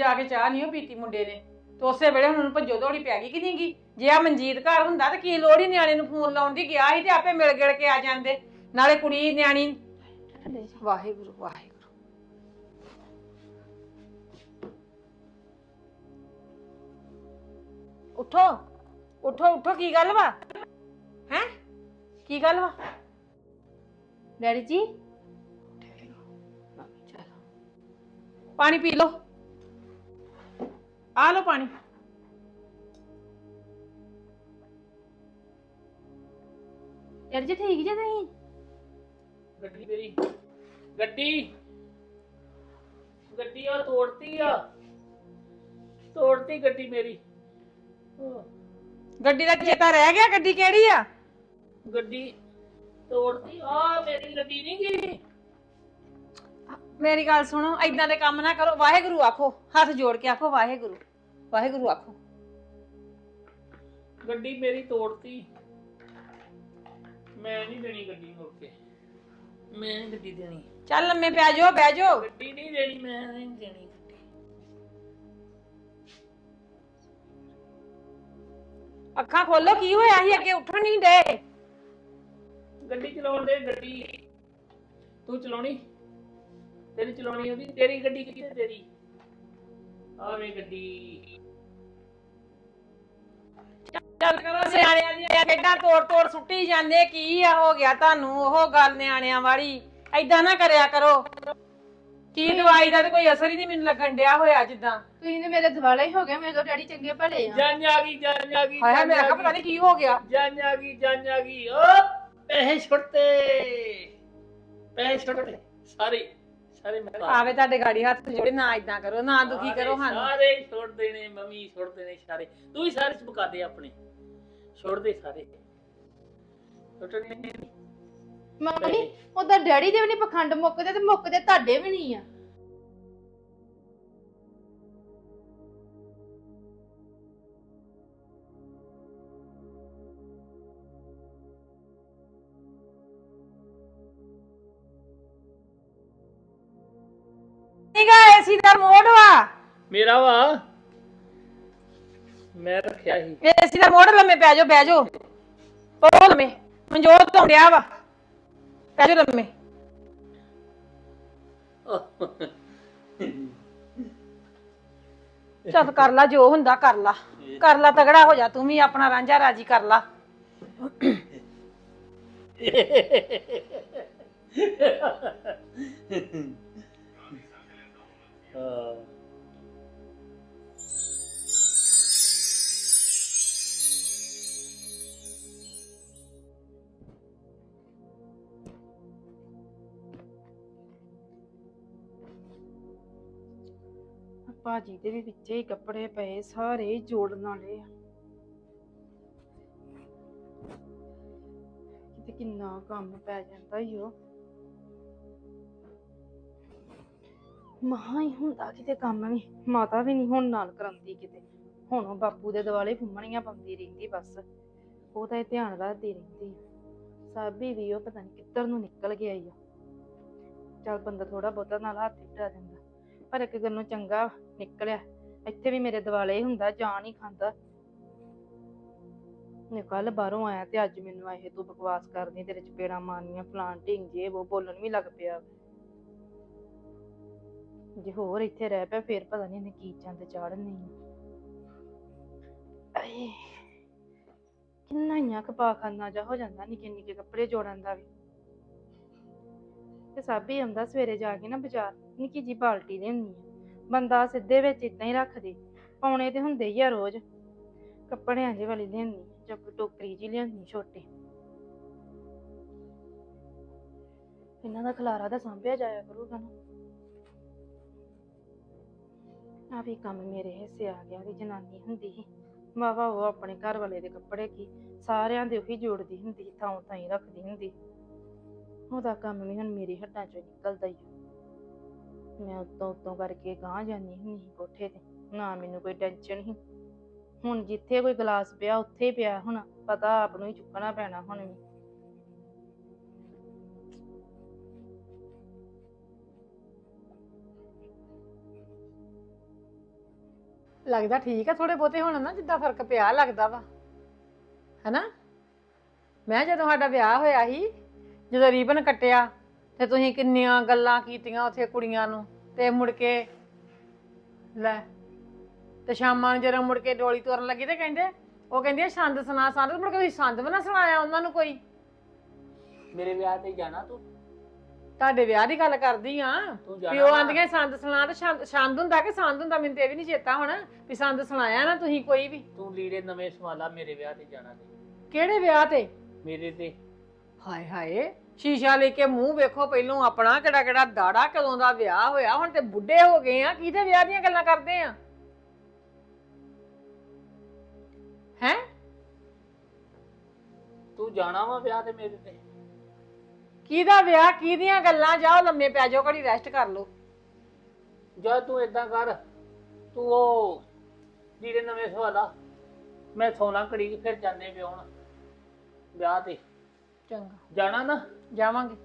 ਜਾ ਕੇ ਚਾਹ ਨਹੀਂ ਉਹ ਪੀਤੀ ਮੁੰਡੇ ਨੇ। ਤੇ ਉਸੇ ਵੇਲੇ ਹੁਣ ਉਹਨੂੰ ਭੱਜੋ ਦੌੜੀ ਪੈ ਗਈ ਕਿ ਨਹੀਂ ਗੀ ਜੇ ਆ ਮਨਜੀਤ ਘਰ ਹੁੰਦਾ ਤਾਂ ਕੀ ਲੋੜ ਹੀ ਨਿਆਣੇ ਨੂੰ ਫੋਨ ਲਾਉਣ ਦੀ? ਗਿਆ ਸੀ ਤੇ ਆਪੇ ਮਿਲ ਗਿਲ ਕੇ ਆ ਜਾਂਦੇ। ਨਾਲੇ ਕੁੜੀ ਨਿਆਣੀ। ਵਾਹਿਗੁਰੂ ਵਾਹਿਗੁਰੂ। ਉਠੋ। ਉਠੋ ਉਠੋ ਕੀ ਗੱਲ ਵਾ? ਹੈ? ਕੀ ਗੱਲ ਵਾ? ਡੈਡੀ ਜੀ। ਪਾਣੀ ਪੀ ਲਓ। ਆ ਲਓ ਪਾਣੀ। ਡੈਡੀ ਜੀ ਠੀਕ ਜੇ ਤੁਸੀਂ? ਗੱਡੀ ਮੇਰੀ। ਗੱਡੀ। ਗੱਡੀ ਆ ਤੋੜਤੀ ਆ। ਤੋੜਤੀ ਗੱਡੀ ਮੇਰੀ। ਆਹ, ਗੱਡੀ ਦਾ ਚੇਤਾ ਰਹਿ ਗਿਆ ਗੱਡੀ ਕਿਹੜੀ ਆ? ਗੱਡੀ ਤੋੜਤੀ। ਆ ਮੇਰੀ ਗੱਡੀ ਨਹੀਂ ਗਈ ਮੇਰੀ ਗੱਲ ਸੁਣੋ ਐਦਾਂ ਦੇ ਕੰਮ ਨਾ ਕਰੋ। ਵਾਹਿਗੁਰੂ ਆਖੋ ਹੱਥ ਜੋੜ ਕੇ ਆਖੋ ਵਾਹਿਗੁਰੂ ਵਾਹਿਗੁਰੂ ਆਖੋ। ਗੱਡੀ ਮੇਰੀ ਤੋੜਤੀ। ਮੈਂ ਨਹੀਂ ਦੇਣੀ ਗੱਡੀ ਮੁੜ ਕੇ। ਮੈਂ ਨਹੀਂ ਗੱਡੀ ਦੇਣੀ। ਚੱਲ ਲੰਮੇ ਪੈ ਜਾਓ ਬਹਿ ਜਾਓ। ਗੱਡੀ ਨਹੀਂ ਦੇਣੀ ਮੈਂ ਨਹੀਂ ਦੇਣੀ ਗੱਡੀ। ਅੱਖਾਂ ਖੋਲੋ ਕੀ ਹੋਇਆ ਸੀ? ਅੱਗੇ ਉੱਠਣ ਨਹੀਂ ਡੇ ਗੱਡੀ ਚਲਾਉਣ ਦੇ ਗੱਡੀ। ਤੂੰ ਚਲਾਉਣੀ? ਤੇਰੀ ਚਲਾਉਣੀ ਉਹਦੀ ਤੇਰੀ ਗੱਡੀ ਕਿੱਥੇ ਤੇਰੀ? ਆਵੇਂ ਗੱਡੀ। ਚੱਲ ਕਰੋ ਸਿਆਣਿਆਂ ਦੀਆਂ ਖੇਡਾਂ ਤੋੜ ਤੋੜ ਸੁੱਟੀ ਜਾਂਦੇ ਕੀ ਆ ਹੋ ਗਿਆ ਤੁਹਾਨੂੰ ਉਹ ਗੱਲ ਨਿਆਣਿਆਂ ਵਾਲੀ। ਐਦਾਂ ਨਾ ਕਰਿਆ ਕਰੋ। ਕੀ ਦਵਾਈ ਦਾ ਤੇ ਕੋਈ ਅਸਰ ਹੀ ਨਹੀਂ ਮੈਨੂੰ ਲੱਗਣ ਡਿਆ ਹੋਇਆ ਜਿੱਦਾਂ। ਤੁਸੀਂ ਤੇ ਮੇਰੇ ਦਿਵਾਲੇ ਹੀ ਹੋ ਗਏ ਮੇਰੇ ਤੋਂ ਡੈਡੀ ਚੰਗੇ ਭਲੇ ਆ। ਜੰਨ ਆ ਗਈ ਜੰਨ ਆ ਗਈ ਹਾਏ ਜੰਨ ਮੈਂ ਆ ਕਿਹਾ ਪਤਾ ਨਹੀਂ ਕੀ ਹੋ ਗਿਆ। ਜੰਨ ਆ ਗਈ ਜੰਨ ਆ ਗਈ। ਓ ਪੈਸੇ ਛੁੱਟਤੇ ਪੈਸੇ ਛੁੱਟਤੇ ਸਾਰੇ। ਸਾਰੇ ਮੈਂ ਆਵੇ ਤੁਹਾਡੇ ਗਾੜੀ ਹੱਥ ਜੋੜੇ ਨਾ ਇਦਾਂ ਕਰੋ ਨਾ ਦੁਖੀ ਕਰੋ ਸਾਰੇ- ਸਾਨੂੰ। ਸਾਰੇ ਛੋੜ ਦੇਣੇ ਮੰਮੀ ਛੋੜ ਦੇਣੇ ਸਾਰੇ। ਤੂੰ ਵੀ ਸਾਰੇ ਚੁਕਾ ਦੇ ਆਪਣੇ। ਛੋੜ ਦੇ ਸਾਰੇ। ਛੋਟਣੇ ਮੰਮੀ ਉਹਦਾ ਡੈਡੀ ਦੇ ਵੀ ਨਹੀਂ ਪਖੰਡ ਮੁੱਕਦੇ ਤੇ ਮੁੱਕਦੇ ਤੁਹਾਡੇ ਵੀ ਨਹੀਂ ਆ। ਏਸੀ ਦਾ ਮੋੜ ਵਾ। ਮੇਰਾ ਵਾ। ਮੈਂ ਰੱਖਿਆ ਸੀ। ਏਸੀ ਦਾ ਮੋੜ ਲੰਮੇ ਪੈ ਜਾਓ ਬਹਿ ਜਾਓ। ਉਹ ਲੰਮੇ ਮਨਜੋਤ ਤੋਂ ਡਿਆ ਵਾ। ਪੈ ਜਾਓ ਲੰਮੇ। ਚੱਲ ਕਰ ਲਾ ਜੋ ਹੁੰਦਾ ਕਰ ਲਾ। ਕਰ ਲਾ ਤਗੜਾ ਹੋ ਜਾ ਤੂੰ ਵੀ ਆਪਣਾ ਰਾਂਝਾ ਰਾਜੀ ਕਰ ਲਾ। ਭਾਜੀ ਦੇ ਵੀ ਵਿੱਚੇ ਹੀ ਕੱਪੜੇ ਪਏ, ਸਾਰੇ ਹੀ ਜੋੜਨ ਵਾਲੇ ਆ। ਕਿਤੇ ਕਿੰਨਾ ਕੰਮ ਪੈ ਜਾਂਦਾ ਈ ਉਹ ਮਹਾ ਹੀ ਹੁੰਦਾ ਕਿਤੇ ਕੰਮ ਵੀ। ਮਾਤਾ ਵੀ ਨਹੀਂ ਹੁਣ ਨਾਲ ਕਰਾਉਂਦੀ ਕਿਤੇ। ਹੁਣ ਉਹ ਬਾਪੂ ਦੇ ਦਿਵਾਲੇ ਫੁੰਮਣੀਆਂ ਪਾਉਂਦੀ ਰਹਿੰਦੀ ਬਸ। ਉਹਦਾ ਹੀ ਧਿਆਨ ਰੱਖਦੀ ਰਹਿੰਦੀ ਸਾਬੀ ਵੀ ਉਹ ਪਤਾ ਨਹੀਂ ਕਿੱਧਰ ਨੂੰ ਨਿਕਲ ਗਿਆ ਈ ਉਹ। ਚੱਲ ਬੰਦਾ ਥੋੜਾ ਬਹੁਤਾ ਨਾਲ ਹੱਥ ਢਾ ਦਿੰਦਾ। ਪਰ ਇੱਕ ਗੱਲੋਂ ਚੰਗਾ ਨਿਕਲਿਆ, ਇੱਥੇ ਵੀ ਮੇਰੇ ਦਿਵਾਲੇ ਹੁੰਦਾ, ਜਾਨ ਹੀ ਖਾਂਦਾ। ਨੇ ਕੱਲ ਬਾਹਰੋਂ ਆਇਆ ਤੇ ਅੱਜ ਮੈਨੂੰ ਇਹ ਤੂੰ ਬਕਵਾਸ ਕਰਦੀ, ਤੇਰੇ ਚ ਚਪੇੜਾਂ ਮਾਰਨੀਆਂ ਫਲਾਨ ਢਿੰਗ ਜੇ, ਉਹ ਬੋਲਣ ਵੀ ਲੱਗ ਪਿਆ। ਜੇ ਹੋਰ ਇੱਥੇ ਰਹਿ ਪਿਆ, ਫੇਰ ਪਤਾ ਨਹੀਂ ਇਹਨੇ ਕੀ ਚੰਦ ਚਾੜਨੀ ਆਏ ਕਿੰਨਾ ਹੀ ਆ ਕਪਾ ਖਾਨਾ ਜਾ ਹੋ ਜਾਂਦਾ, ਨਿੱਕੇ ਨਿੱਕੇ ਕੱਪੜੇ ਜੋੜਨ ਦਾ ਵੀ। ਤੇ ਸਾਬੀ ਆਉਂਦਾ ਸਵੇਰੇ ਜਾ ਕੇ ਨਾ ਬਾਜ਼ਾਰ, ਨਿੱਕੀ ਜੀ ਬਾਲਟੀ ਲੈਣੀ ਆ। ਬੰਦਾ ਸਿੱਧੇ ਵਿੱਚ ਇਦਾਂ ਹੀ ਰੱਖ ਦੇ ਪਾਉਣੇ ਤੇ ਹੁੰਦੇ ਹੀ ਆ ਰੋਜ਼। ਕੱਪੜਿਆਂ ਦੇ ਵਾਲੀ ਲੈਣੀ ਜਾਂ ਟੋਕਰੀ ਜੀ ਲਿਆਉਣੀ ਛੋਟੀ। ਇਹਨਾਂ ਦਾ ਖਲਾਰਾ ਤਾਂ ਸਾਂਭਿਆ ਜਾਇਆ ਕਰੂਗਾ ਨਾ। ਆ ਵੀ ਕੰਮ ਮੇਰੇ ਹਿੱਸੇ ਆ ਗਿਆ, ਵੀ ਜਨਾਨੀ ਹੁੰਦੀ ਸੀ। ਵਾਵਾ ਉਹ ਆਪਣੇ ਘਰ ਵਾਲੇ ਦੇ ਕੱਪੜੇ ਕੀ ਸਾਰਿਆਂ ਦੇ ਉਹੀ ਜੋੜਦੀ ਹੁੰਦੀ ਸੀ, ਥਾਂ ਥਾਂ ਹੀ ਰੱਖਦੀ ਹੁੰਦੀ ਉਹਦਾ ਕੰਮ ਵੀ ਹੁਣ ਮੇਰੀ ਹੱਡਾਂ ਚੋਂ ਨਿਕਲਦਾ ਹੀ ਆ। ਮੈਂ ਉੱਤੋਂ ਉੱਤੋਂ ਕਰਕੇ ਗਾਂ ਜਾਂਦੀ ਹੁੰਦੀ ਸੀ ਕੋਠੇ ਤੇ, ਨਾ ਮੈਨੂੰ ਕੋਈ ਟੈਨਸ਼ਨ ਸੀ। ਹੁਣ ਜਿੱਥੇ ਕੋਈ ਗਲਾਸ ਪਿਆ, ਉੱਥੇ ਹੀ ਪਿਆ ਹੁਣ, ਪਤਾ ਆਪ ਨੂੰ ਹੀ ਚੁੱਕਣਾ ਪੈਣਾ ਹੁਣ ਵੀ। ਲੱਗਦਾ ਠੀਕ ਆ ਥੋੜੇ ਬਹੁਤੇ ਹੁਣ ਨਾ, ਜਿੱਦਾਂ ਫ਼ਰਕ ਪਿਆ ਲੱਗਦਾ ਵਾ। ਹੈਨਾ? ਮੈਂ ਜਦੋਂ ਸਾਡਾ ਵਿਆਹ ਹੋਇਆ ਸੀ, ਜਦੋਂ ਰੀਬਨ ਕੱਟਿਆ, ਤੇ ਤੁਸੀਂ ਕਿੰਨੀਆਂ ਗੱਲਾਂ ਕੀਤੀਆਂ ਉੱਥੇ ਕੁੜੀਆਂ ਨੂੰ, ਤੇ ਮੁੜ ਕੇ, ਲੈ, ਤੇ ਸ਼ਾਮਾਂ ਨੂੰ ਜਦੋਂ ਮੁੜ ਕੇ ਡੋਲੀ ਤੋਰਨ ਲੱਗੀ ਤੇ ਕਹਿੰਦੇ, ਉਹ ਕਹਿੰਦੀ ਸੰਦ ਸੁਣਾ ਸੰਦ ਮੁੜ ਕੇ ਤੁਸੀਂ ਸੰਦ ਵੀ ਨਾ ਸੁਣਾਇਆ ਉਹਨਾਂ ਨੂੰ ਕੋਈ। ਮੇਰੇ ਵਿਆਹ ਤੇ ਜਾਣਾ ਤੂੰ? ਤੁਹਾਡੇ ਵਿਆਹ ਦੀ ਗੱਲ ਕਰਦੀ ਆ। ਤੂੰ ਵੀ ਜਾਣਾ ਉਹ ਵਾ? ਆਂਦੀਆਂ ਸੰਦ ਸੁਣਾ ਤੇ ਛੰਦ- ਛੰਦ ਹੁੰਦਾ ਕਿ ਸੰਦ ਹੁੰਦਾ? ਮੈਨੂੰ ਤੇ ਇਹ ਵੀ ਨਹੀਂ ਚੇਤਾ ਹੁਣ ਵੀ ਸੰਦ ਸੁਣਾਇਆ ਨਾ ਤੁਸੀਂ ਕੋਈ ਵੀ। ਤੂੰ ਲੀੜੇ ਨਵੇਂ ਸਵਾਲਾ ਮੇਰੇ ਵਿਆਹ ਤੇ ਜਾਣਾ ਤੇ ਕਿਹੜੇ ਵਿਆਹ ਤੇ? ਮੇਰੇ ਤੇ। ਹਾਏ ਹਾਏ ਸ਼ੀਸ਼ਾ ਲੈ ਕੇ ਮੂੰਹ ਵੇਖੋ ਪਹਿਲੋਂ ਆਪਣਾ ਕਿਹੜਾ ਕਿਹੜਾ ਦਾੜਾ ਕਦੋਂ ਦਾ ਵਿਆਹ ਹੋਇਆ ਹੁਣ ਤੇ ਬੁੱਢੇ ਹੋ ਗਏ ਆ ਕਿਹਦੇ ਵਿਆਹ ਦੀਆਂ ਗੱਲਾਂ ਕਰਦੇ ਆ? ਹੈ? ਤੂੰ ਜਾਣਾ ਵਾ ਵਿਆਹ ਤੇ ਮੇਰੇ ਤੇ। ਕਿਹਦਾ ਵਿਆਹ ਕਿਹਦੀਆਂ ਗੱਲਾਂ ਜਾਓ ਲੰਮੇ ਪੈ ਜਾਓ ਘੜੀ ਰੈਸਟ ਕਰ ਲਓ। ਜਦ ਤੂੰ ਇਦਾਂ ਕਰ ਤੂੰ ਉਹ ਲੀੜੇ ਨਵੇਂ ਸਵਾਲਾ ਮੈਂ ਸੋਨਾ ਘੜੀ ਫਿਰ ਜਾਂਦੇ ਵਿਆਹਣ ਵਿਆਹ ਤੇ। ਚੰਗਾ। ਜਾਣਾ ਨਾ? ਜਾਵਾਂਗੇ।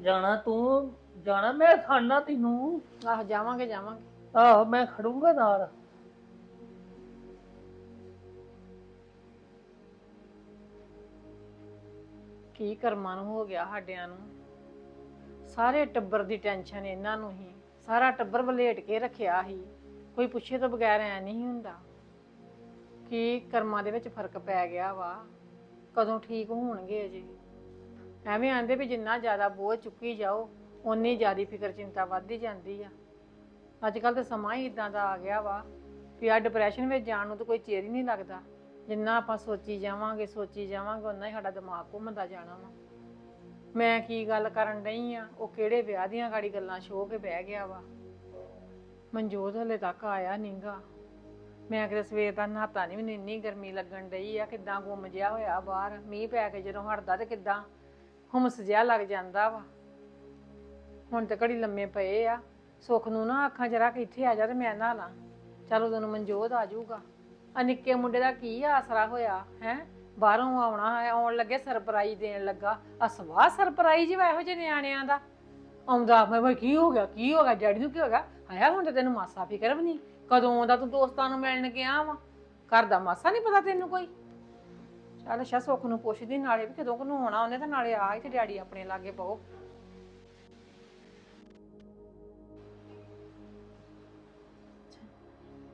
ਜਾਣਾ ਤੂੰ ਜਾਣਾ ਮੈਂ ਖਾਣਾ ਤੈਨੂੰ। ਆਹੋ ਜਾਵਾਂਗੇ ਜਾਵਾਂਗੇ। ਆਹੋ ਮੈਂ ਖੜੂੰਗਾ ਨਾਲ। ਕੀ ਕਰਮਾਂ ਨੂੰ ਹੋ ਗਿਆ ਸਾਡਿਆਂ ਨੂੰ? ਸਾਰੇ ਟੱਬਰ ਦੀ ਟੈਨਸ਼ਨ ਇਹਨਾਂ ਨੂੰ ਹੀ। ਸਾਰਾ ਟੱਬਰ ਵਲੇਟ ਕੇ ਰੱਖਿਆ ਸੀ ਕੋਈ ਪੁੱਛੇ ਤੋਂ ਬਗੈਰ ਐ ਨਹੀਂ ਹੁੰਦਾ। ਕੀ ਕਰਮਾਂ ਦੇ ਵਿੱਚ ਫ਼ਰਕ ਪੈ ਗਿਆ ਵਾ? ਕਦੋਂ ਠੀਕ ਹੋਣਗੇ ਅਜੇ? ਐਵੇਂ ਆਂਦੇ ਵੀ ਜਿੰਨਾ ਜ਼ਿਆਦਾ ਬੋਝ ਚੁੱਕੀ ਜਾਓ, ਓਨੀ ਜ਼ਿਆਦਾ ਫਿਕਰ ਚਿੰਤਾ ਵੱਧਦੀ ਜਾਂਦੀ ਆ। ਅੱਜ ਕੱਲ ਤਾਂ ਸਮਾਂ ਹੀ ਇਦਾਂ ਦਾ ਆ ਗਿਆ ਵਾ ਵੀ ਆ ਡਿਪਰੈਸ਼ਨ ਵਿੱਚ ਜਾਣ ਨੂੰ ਤਾਂ ਕੋਈ ਚਿਰ ਹੀ ਨਹੀਂ ਲੱਗਦਾ। ਜਿੰਨਾ ਆਪਾਂ ਸੋਚੀ ਜਾਵਾਂਗੇ ਸੋਚੀ ਜਾਵਾਂਗੇ ਉਨਾ ਹੀ ਸਾਡਾ ਦਿਮਾਗ ਘੁੰਮਦਾ ਜਾਣਾ ਵਾ। ਮੈਂ ਕੀ ਗੱਲ ਕਰਨ ਡਈ ਆ? ਉਹ ਕਿਹੜੇ ਵਿਆਹ ਦੀਆਂ ਗਾੜੀ ਗੱਲਾਂ ਸ਼ੋਅ ਕੇ ਬਹਿ ਗਿਆ ਵਾ। ਮਨਜੋਤ ਹਲੇ ਤੱਕ ਆਇਆ ਨਹੀਂਗਾ ਮੈਂ ਕਿਤੇ ਸਵੇਰ ਦਾ ਨਹਾਤਾ ਨਹੀਂ ਮੈਨੂੰ ਇੰਨੀ ਗਰਮੀ ਲੱਗਣ ਡਈ ਆ, ਕਿਦਾਂ ਗੁੰਮ ਜਿਆ ਹੋਇਆ ਬਾਹਰ। ਮੀਂਹ ਪੈ ਕੇ ਜਦੋਂ ਹਟਦਾ ਤੇ ਕਿਦਾਂ ਹੁਮਸ ਜਿਆ ਲੱਗ ਜਾਂਦਾ ਵਾ। ਹੁਣ ਤੇ ਘੜੀ ਲੰਮੇ ਪਏ ਆ। ਸੁੱਖ ਨੂੰ ਨਾ ਅੱਖਾਂ ਜਰਾ ਕਿ ਇੱਥੇ ਆ ਜਾ ਤੇ ਮੈਂ ਨਹਾ ਲਾਂ। ਚਲ ਉਦੋਂ ਨੂੰ ਮਨਜੋਤ ਆ ਜਾਊਗਾ। ਆ ਨਿੱਕੇ ਮੁੰਡੇ ਦਾ ਕੀ ਆਸਰਾ ਹੋਇਆ, ਹੈ? ਬਾਹਰੋਂ ਆਉਣਾ ਹੈ, ਆਉਣ ਲੱਗੇ ਸਰਪ੍ਰਾਈਜ਼ ਦੇਣ ਲੱਗਾ। ਆ ਸਵਾਹ ਸਰਪ੍ਰਾਈਜ਼ ਵਾ ਇਹੋ ਜਿਹੇ ਨਿਆਣਿਆਂ ਦਾ। ਆਉਂਦਾ ਮੈਂ ਮੈਂ ਕੀ ਹੋ ਗਿਆ, ਕੀ ਹੋ ਗਿਆ, ਡੈਡੀ ਨੂੰ ਕੀ ਹੋ ਗਿਆ? ਆਇਆ ਹੁਣ ਤੇ ਤੈਨੂੰ ਮਾਸਾ ਫਿਕਰ ਵੀ ਨਹੀਂ। ਕਦੋਂ ਆਉਂਦਾ ਤੂੰ ਦੋਸਤਾਂ ਨੂੰ ਮਿਲਣ ਗਿਆ ਵਾ? ਘਰ ਦਾ ਮਾਸਾ ਨਹੀਂ ਪਤਾ ਤੈਨੂੰ ਕੋਈ? ਚੱਲ ਅੱਛਾ, ਸੁੱਖ ਨੂੰ ਪੁੱਛਦੀ, ਨਾਲੇ ਵੀ ਕਦੋਂ ਕਨੂੰ ਆਉਣਾ, ਉਹਨੇ ਤਾਂ ਨਾਲੇ ਆ ਤੇ ਡੈਡੀ ਆਪਣੇ ਲਾਗੇ ਪਾਓ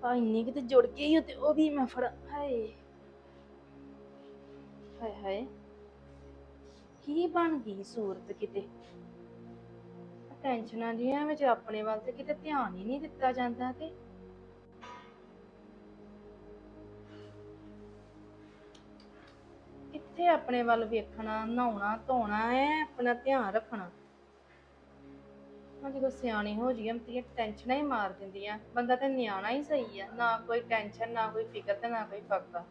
ਆ ਇੰਨੀ ਕਿਤੇ ਜੁੜ ਗਈ ਆ ਤੇ ਉਹ ਵੀ ਮੈਂ ਫੜ, ਹਾਏ। ਹਾਏ ਹਾਏ। ਕੀ ਬਣ ਗਈ ਸੂਰਤ ਕਿਤੇ? ਆਹ ਟੈਨਸ਼ਨਾਂ ਦੀਆਂ ਵਿੱਚ ਆਪਣੇ ਵੱਲ ਤੇ ਕਿਤੇ ਧਿਆਨ ਹੀ ਨਹੀਂ ਦਿੱਤਾ ਜਾਂਦਾ ਤੇ। ਕਿੱਥੇ ਆਪਣੇ ਵੱਲ ਵੇਖਣਾ, ਨਹਾਉਣਾ, ਧੋਣਾ, ਐ ਆਪਣਾ ਧਿਆਨ ਰੱਖਣਾ? ਹਾਂ ਜਦੋਂ ਸਿਆਣੀ ਹੋ ਜਾਈਏ ਤੇ ਟੈਨਸ਼ਨਾਂ ਹੀ ਮਾਰ ਦਿੰਦੀਆਂ। ਬੰਦਾ ਤੇ ਨਿਆਣਾ ਹੀ ਸਹੀ ਆ। ਨਾ ਕੋਈ ਟੈਨਸ਼ਨ, ਨਾ ਕੋਈ ਫਿਕਰ ਤੇ ਨਾ ਕੋਈ ਫੱਕਾ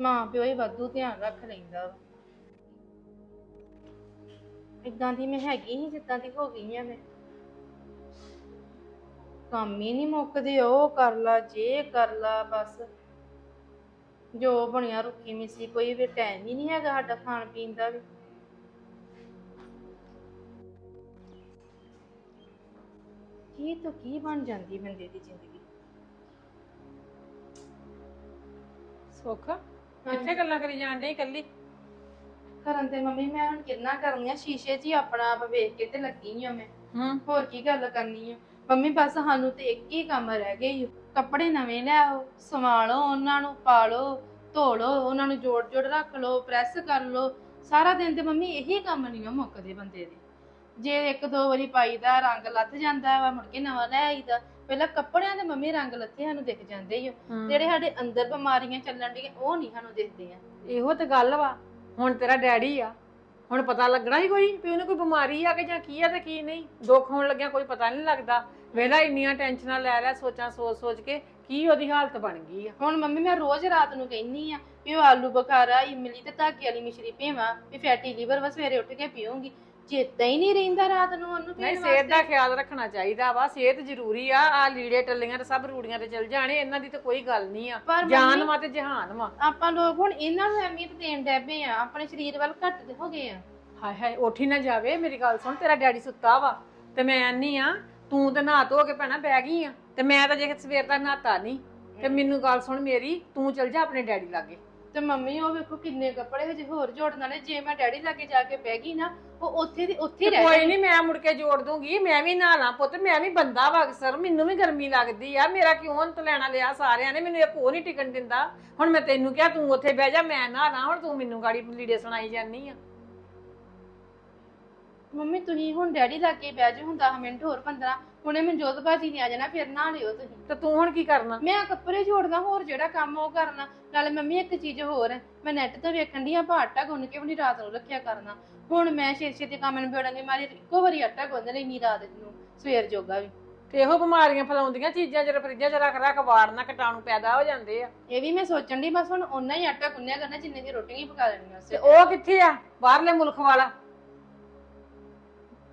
ਮਾਂ ਪਿਓ ਹੀ ਵਾਧੂ ਧਿਆਨ ਰੱਖ ਲੈਂਦਾ ਵਾ। ਇਦਾਂ ਦੀ ਮੈਂ ਹੈਗੀ ਹੀ ਜਿੱਦਾਂ ਦੀ ਹੋ ਗਈ ਆ ਮੈਂ। ਕੰਮ ਹੀ ਨਹੀਂ ਮੁੱਕਦੇ, ਉਹ ਕਰ ਲਾ, ਜੇ ਕਰ ਲਾ, ਬਸ। ਜੋ ਬਣਿਆ ਰੁੱਖੀ ਮਿੱਸੀ, ਕੋਈ ਵੀ ਟਾਈਮ ਹੀ ਨਹੀਂ ਹੈਗਾ ਸਾਡਾ ਖਾਣ ਪੀਣ ਦਾ ਵੀ। ਕੀ ਤੋਂ ਕੀ ਬਣ ਜਾਂਦੀ ਬੰਦੇ ਦੀ ਜ਼ਿੰਦਗੀ? ਸੁੱਖ? ਕਿੱਥੇ ਗੱਲਾਂ ਕਰੀ ਜਾਣ ਡਈ ਇਕੱਲੀ? ਕਰਨ ਤੇ ਮੰਮੀ ਮੈਂ ਹੁਣ ਕਿੰਨਾ ਕਰਨੀ ਆ? ਸ਼ੀਸ਼ੇ 'ਚ ਹੀ ਆਪਣਾ ਆਪ ਵੇਖ ਕੇ ਤੇ ਲੱਗੀ ਆ ਮੈਂ। ਹੂੰ। ਹੋਰ ਕੀ ਗੱਲ ਕਰਨੀ ਆ? ਮੰਮੀ ਬਸ ਸਾਨੂੰ ਤੇ ਇੱਕ ਹੀ ਕੰਮ ਰਹਿ ਗਿਆ ਈ। ਓ। ਕੱਪੜੇ ਨਵੇਂ ਲੈ ਆਓ ਸਵਾਲੋ ਉਹਨਾਂ ਨੂੰ ਪਾਲੋ ਧੋ ਲਓ ਉਹਨਾਂ ਨੂੰ ਜੋੜ ਜੋੜ ਰੱਖ ਲਓ ਪ੍ਰੈਸ ਕਰ ਲਓ। ਸਾਰਾ ਦਿਨ ਤੇ ਮੰਮੀ ਇਹੀ ਕੰਮ ਨਹੀਂ ਮੁੱਕਦੇ ਬੰਦੇ ਦੇ। ਜੇ ਇੱਕ ਦੋ ਵਾਰੀ ਪਾਈਦਾ ਰੰਗ ਲੱਥ ਜਾਂਦਾ ਵਾ ਮੁੜ ਕੇ ਨਵਾਂ ਲੈ ਆਈਦਾ ਪਹਿਲਾਂ ਕੱਪੜਿਆਂ ਦੇ ਮੰਮੀ ਰੰਗ ਲੱਥੇ ਸਾਨੂੰ ਦਿਖ ਜਾਂਦੇ ਹੀ। ਜਿਹੜੇ ਸਾਡੇ ਅੰਦਰ ਬਿਮਾਰੀਆਂ ਚੱਲਣ ਡੀਆਂ ਉਹ ਨਹੀਂ ਸਾਨੂੰ ਦਿਖਦੀਆਂ ਇਹੋ ਤੇ ਗੱਲ ਵਾ ਹੁਣ ਤੇਰਾ ਡੈਡੀ ਆ ਹੁਣ ਪਤਾ ਲੱਗਣਾ ਹੀ ਕੋਈ ਵੀ ਉਹਨੂੰ ਕੋਈ ਬਿਮਾਰੀ ਆ ਕਿ ਜਾਂ ਕੀ ਆ ਤੇ ਕੀ ਨਹੀਂ। ਦੁੱਖ ਹੋਣ ਲੱਗਿਆ ਕੋਈ ਪਤਾ ਨਹੀਂ ਲੱਗਦਾ। ਵੇਲਾ ਇੰਨੀਆਂ ਟੈਨਸ਼ਨਾਂ ਲੈ ਰਿਹਾ ਸੋਚਾਂ ਸੋਚ ਸੋਚ ਕੇ ਕੀ ਉਹਦੀ ਹਾਲਤ ਬਣ ਗਈ ਆ। ਹੁਣ ਮੰਮੀ ਮੈਂ ਰੋਜ਼ ਰਾਤ ਨੂੰ ਕਹਿੰਨੀ ਆ ਵੀ ਉਹ ਆਲੂ ਬੁਖਾਰਾ ਇਮਲੀ ਤੇ ਧਾਗੇ ਵਾਲੀ ਮਿਸ਼ਰੀ ਪੀਵਾਂ ਵੀ ਫੈਟੀ ਲੀਵਰ ਵਾ ਸਵੇਰੇ ਉੱਠ ਕੇ ਪੀਉਂਗੀ ਚੇਤਾ ਹੀ ਨਹੀਂ ਰਹਿੰਦਾ ਰਾਤ ਨੂੰ ਉਹਨੂੰ ਨਹੀਂ ਪੀਣ ਸਿਹਤ ਦਾ ਖਿਆਲ ਰੱਖਣਾ ਚਾਹੀਦਾ ਵਾ ਸਿਹਤ ਜ਼ਰੂਰੀ ਆ ਆ ਲੀੜੇ ਟੱਲੀਆਂ ਤੇ ਸਭ ਰੂੜੀਆਂ ਤੇ ਚਲ ਜਾਣੇ ਇਹਨਾਂ ਦੀ ਤਾਂ ਕੋਈ ਗੱਲ ਨਹੀਂ ਆ। ਪਰ ਜਾਨ ਮੰਮੀ- ਵਾ ਤੇ ਜਹਾਨ ਵਾ। ਆਪਾਂ ਲੋਕ ਹੁਣ ਇਹਨਾਂ ਨੂੰ ਅਹਿਮੀਅਤ ਦੇਣ ਡੈਬੇ ਆ ਆਪਣੇ ਸਰੀਰ ਵੱਲ ਘੱਟ ਹੋ ਗਏ ਆ। ਹਾਏ ਹਾਏ ਉੱਠ ਨਾ ਜਾਵੇ ਮੇਰੀ ਗੱਲ ਸੁਣ ਤੇਰਾ ਡੈਡੀ ਸੁੱਤਾ ਵਾ ਤੇ ਮੈਂ ਆਨੀ ਆ ਤੂੰ ਤੇ ਨਹਾ ਧੋ ਕੇ ਭੈਣਾ ਬਹਿ ਗਈ ਆ ਤੇ ਮੈਂ ਤਾਂ ਜੇ ਸਵੇਰ ਦਾ ਨਹਾਤਾ ਨਹੀਂ ਤੇ ਮੈਨੂੰ ਗੱਲ ਸੁਣ ਮੇਰੀ ਤੂੰ ਚਲ ਜਾ ਆਪਣੇ ਡੈਡੀ ਲਾਗੇ। ਤੇ ਮੰਮੀ ਉਹ ਵੇਖੋ ਕਿੰਨੇ ਕੱਪੜੇ ਹਜੇ ਹੋਰ ਜੋੜਨ ਵਾਲੇ ਜੇ ਮੈਂ ਡੈਡੀ ਲਾਗੇ ਜਾ ਕੇ ਬਹਿ ਗਈ ਨਾ ਉਹ ਉੱਥੇ ਦੀ ਉੱਥੇ ਹੀ ਰਹਿ ਕੋਈ ਨਹੀਂ ਮੈਂ ਮੁੜ ਕੇ ਜੋੜ ਦੂੰਗੀ ਮੈਂ ਵੀ ਨਹਾ ਲਾਂ ਪੁੱਤ ਮੈਂ ਵੀ ਬੰਦਾ ਵਾ ਅਕਸਰ ਮੈਨੂੰ ਵੀ ਗਰਮੀ ਲੱਗਦੀ ਆ ਮੇਰਾ ਕਿਉਂ ਅੰਤ ਲੈਣਾ ਲਿਆ ਸਾਰਿਆਂ ਨੇ ਮੈਨੂੰ ਇੱਕ ਉਹ ਨਹੀਂ ਟਿਕਣ ਦਿੰਦਾ। ਹੁਣ ਮੈਂ ਤੈਨੂੰ ਕਿਹਾ ਤੂੰ ਉੱਥੇ ਬਹਿ ਜਾ ਮੈਂ ਨਹਾ ਲਾਂ ਹੁਣ ਤੂੰ ਮੈਨੂੰ ਗਾੜੀ ਲੀੜੇ ਸੁਣਾਈ ਜਾਂਦੀ ਆ। ਮੰਮੀ ਤੁਸੀਂ ਹੁਣ ਡੈਡੀ ਲਾਗੇ ਬਹਿ ਜਾਓ ਹੁਣ 10 ਮਿੰਟ ਹੋਰ 15 ਹੁਣੇ ਮਨਜੋਤ ਭਾਜੀ ਨੇ ਆ ਜਾਣਾ ਫਿਰ ਨਹਾ ਲਿਓ ਤੁਸੀਂ। ਤੇ ਤੂੰ ਹੁਣ ਕੀ ਕਰਨਾ? ਮੈਂ ਕੱਪੜੇ ਜੋੜਨਾ ਹੋਰ ਜਿਹੜਾ ਕੰਮ ਉਹ ਕਰਨਾ। ਨਾਲੇ ਮੰਮੀ ਇੱਕ ਚੀਜ਼ ਹੋਰ ਹੈ, ਮੈਂ ਨੈਟ ਤੋਂ ਵੇਖਣ ਦੀ ਆ ਆਟਾ ਗੁੰਨ ਕੇ ਵੀ ਰਾਤ ਨੂੰ ਰੱਖਿਆ ਕਰਨਾ। ਹੁਣ ਮੈਂ ਛੇ ਛੇ ਤੇ ਕੰਮ ਨਿਬੇੜਾਂਗੇ ਮਾਰੀ ਇੱਕੋ ਵਾਰੀ ਆਟਾ ਗੁੰਨ ਲੈਣੀ ਰਾਤ ਨੂੰ ਸਵੇਰ ਜੋਗਾ ਵੀ। ਤੇ ਇਹੋ ਬਿਮਾਰੀਆਂ ਫੈਲਾਉਂਦੀਆਂ ਚੀਜ਼ਾਂ ਜਿਹੜੇ ਫਰਿੱਜਾਂ 'ਚ ਰੱਖ ਰੱਖ ਵਾੜਨਾ ਕੀਟਾਣੂ ਪੈਦਾ ਹੋ ਜਾਂਦੇ ਆ। ਇਹ ਵੀ ਮੈਂ ਸੋਚਣ ਦੀ ਬਸ ਹੁਣ ਓਨਾ ਹੀ ਆਟਾ ਗੁੰਨਿਆ ਕਰਨਾ ਜਿੰਨੇ ਦੀ ਰੋਟੀਆਂ ਹੀ ਪਕਾ ਲੈਣੀਆਂ ਤੇ ਉਸੇ। ਉਹ ਕਿੱਥੇ ਆ? ਬਾਹਰਲੇ ਮੁਲਕ ਵਾਲਾ।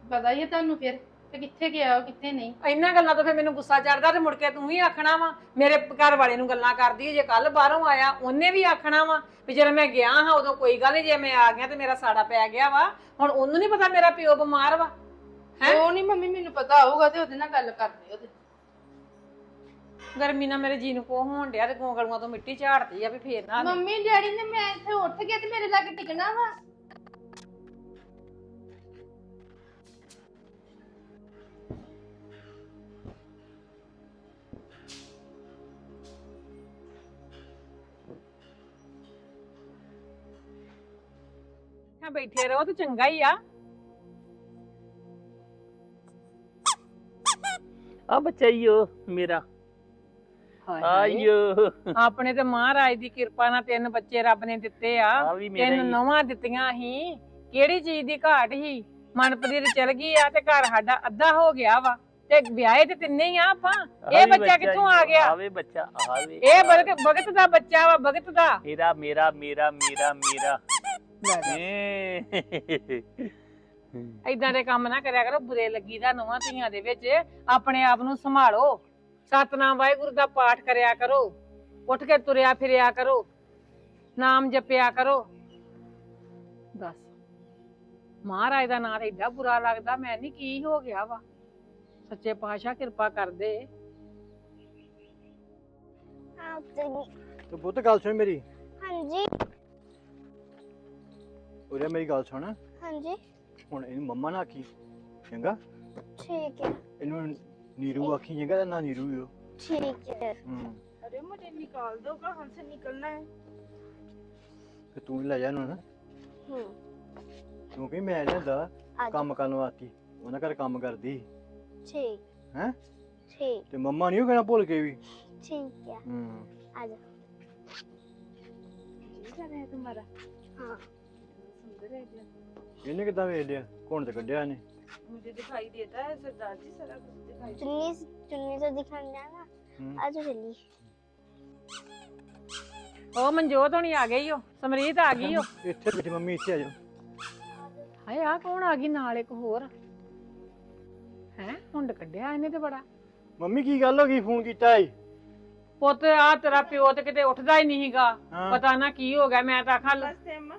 ਪਤਾ ਹੀ ਹੈ ਤੁਹਾਨੂੰ ਫਿਰ ਤੇ ਕਿੱਥੇ ਗਿਆ ਉਹ ਕਿੱਥੇ ਨਹੀਂ ਇੰਨਾ ਗੱਲਾਂ ਤੋਂ ਫਿਰ ਮੈਨੂੰ ਗੁੱਸਾ ਚੜਦਾ ਤੇ ਮੁੜ ਕੇ ਤੂੰ ਵੀ ਆਖਣਾ ਵਾ ਮੇਰੇ ਘਰ ਵਾਲੇ ਨੂੰ ਗੱਲਾਂ ਕਰਦੀ ਜੇ ਕੱਲ ਬਾਹਰੋਂ ਆਇਆ ਉਹਨੇ ਵੀ ਆਖਣਾ ਵਾ ਵੀ ਜਦੋਂ ਮੈਂ ਗਿਆ ਹਾਂ ਉਦੋਂ ਕੋਈ ਗੱਲ ਨਹੀਂ ਜੇ ਮੈਂ ਆ ਗਿਆ ਤੇ ਮੇਰਾ ਸਾੜਾ ਪੈ ਗਿਆ ਵਾ ਹੁਣ ਉਹਨੂੰ ਨਹੀਂ ਪਤਾ ਮੇਰਾ ਪਿਓ ਬਿਮਾਰ ਵਾ ਹੈਂ? ਉਹ ਨਹੀਂ ਮੰਮੀ ਮੈਨੂੰ ਪਤਾ ਹੋਊਗਾ ਤੇ ਉਹਦੇ ਨਾਲ ਗੱਲ ਕਰਨੀ ਉਹਦੇ ਗਰਮੀ ਨਾਲ ਮੇਰੇ ਜੀ ਨੂੰ ਕੋ ਹੋਣ ਡਿਆ ਤੇ ਗੋਂਗਲੂਆਂ ਤੋਂ ਮਿੱਟੀ ਝਾੜਦੀ ਆ ਵੀ ਫੇਰ ਨਾ। ਮੰਮੀ ਡੈਡੀ ਨੇ ਮੈਂ ਇੱਥੇ ਉੱਠ ਗਿਆ ਤੇ ਮੇਰੇ ਲਾਗੇ ਟਿਕਣਾ ਵਾ ਹਾਂ ਬੈਠੇ ਰਹੋ ਤੇ ਚੰਗਾ ਹੀ ਆ ਆ ਬੱਚਾ ਹੀ ਓ ਮੇਰਾ ਆਇਓ ਆਪਣੇ ਤੇ ਮਹਾਰਾਜ ਦੀ ਕਿਰਪਾ ਨਾਲ ਤਿੰਨ ਬੱਚੇ ਰੱਬ ਨੇ ਦਿੱਤੇ ਆ ਆ ਵੀ ਮੇਰਾ ਤਿੰਨ ਹੀ ਨਵਾਂ ਦਿੱਤੀਆਂ ਹੀ ਕਿਹੜੀ ਚੀਜ਼ ਦੀ ਘਾਟ ਹੀ ਮਨਪ੍ਰੀਤ ਚਲ ਗਈ ਆ ਤੇ ਘਰ ਸਾਡਾ ਅੱਧਾ ਹੋ ਗਿਆ ਵਾ ਤੇ ਵਿਆਹੇ ਤੇ ਤਿੰਨੇ ਹੀ ਆ ਆਪਾਂ ਆ ਇਹ ਵੀ ਬੱਚਾ ਕਿੱਥੋਂ ਆ ਹੀ ਓ, ਗਿਆ? ਆਵੇ ਬੱਚਾ ਆਵੇ ਇਹ ਭਗਤ ਭਗਤ ਦਾ ਬੱਚਾ ਵਾ ਭਗਤ ਦਾ ਮੇਰਾ ਮੇਰਾ ਮੇਰਾ ਮੇਰਾ ਮੇਰਾ ਇਦਾਂ ਦੇ ਕੰਮ ਨਾ ਕਰਿਆ ਕਰੋ ਬੁਰੇ ਲੱਗੀਦਾ ਨਵਾਂ ਧੀਆਂ ਦੇ ਵਿੱਚ। ਆਪਣੇ ਆਪ ਨੂੰ ਸੰਭਾਲੋ। ਸਤਨਾਮ ਵਾਹਿਗੁਰੂ ਦਾ ਪਾਠ ਕਰਿਆ ਕਰੋ। ਉੱਠ ਕੇ ਤੁਰਿਆ ਫਿਰਿਆ ਕਰੋ। ਨਾਮ ਜਪਿਆ ਕਰੋ। ਬਸ। ਮਹਾਰਾਜ ਦਾ ਨਾਮ ਏਡਾ ਬੁਰਾ ਲੱਗਦਾ ਮੈਂ ਨਹੀਂ ਕੀ ਹੋ ਗਿਆ ਵਾ। ਸੱਚੇ ਪਾਤਸ਼ਾਹ ਕਿਰਪਾ ਕਰਦੇ। ਤੇ ਪੁੱਤ ਗੱਲ ਸੁਣ ਮੇਰੀ। ਹਾਂਜੀ। ਉਰੇ ਮੇਰੀ ਗੱਲ ਸੁਣ ਹਾਂਜੀ ਹੁਣ ਇਹਨੂੰ ਮੰਮਾ ਨਾ ਆਖੀ ਚੰਗਾ ਠੀਕ ਹੈ ਇਹਨੂੰ ਨੀਰੂ ਆਖੀ ਚੰਗਾ ਇਹਦਾ ਨਾਂ ਨੀਰੂ ਹੀ ਉਹ ठीक है ਹੂੰ अरे मुझे निकाल दो कहाँ से निकलना है ਤੇ ਤੂੰ ਹੀ ਲੈ ਜਾ ਇਹਨੂੰ ਨਾ हम्म ਕਿਉਂਕਿ ਮੈਂ ਲਿਆਂਦਾ आज ਕੰਮ ਕਰਨ ਵਾਸਤੇ ਉਹਨਾਂ ਘਰ ਕੰਮ ਕਰਦੀ ठीक ਹੈਂ ठीक ਤੇ ਮੰਮਾ ਨਹੀਂ ਉਹ ਕਹਿਣਾ ਭੁੱਲ ਕੇ ਵੀ ठीक है ਹੂੰ आज घर है तुम्हारा हाँ सुंदर है घर। ਇਹਨੇ ਕਿੱਦਾਂ ਵੇਖ ਲਿਆ ਕੌਣ ਤੇ ਕੱਢਿਆ ਇਹਨੇ मुझे दिखाई देता है सरदार जी सारा कुछ दिखाई देता चुन्नी चुन्नी तो दिखाने जाना ਹੂੰ आज चली ਉਹ ਮਨਜੋਤ ਹੋਣੀ ਆ ਗਈ ਓ ਸਮਰੀਤ ਆ ਗਈ ਓ ਇੱਥੇ ਬੈਠੀ ਮੰਮੀ ਇੱਥੇ ਆ ਜਾ ਹਾਏ ਆ ਕੌਣ ਆ ਗਈ ਨਾਲ ਇੱਕ ਹੋਰ ਹੈ ਹੁੰਡ ਕੱਢਿਆ ਇਹਨੇ ਤੇ ਬੜਾ ਮੰਮੀ ਕੀ ਗੱਲ ਹੋ ਗਈ ਫੋਨ ਕੀਤਾ ਈ ਪੁੱਤ ਆ ਤੇਰਾ ਪਿਓ ਤੇ ਕਿਤੇ ਉੱਠਦਾ ਹੀ ਨਹੀਂ ਸੀਗਾ ਹਾਂ ਪਤਾ ਨਾ ਕੀ ਹੋ ਗਿਆ ਮੈਂ ਤਾਂ ਆਖਾਂ नमस्ते अम्मा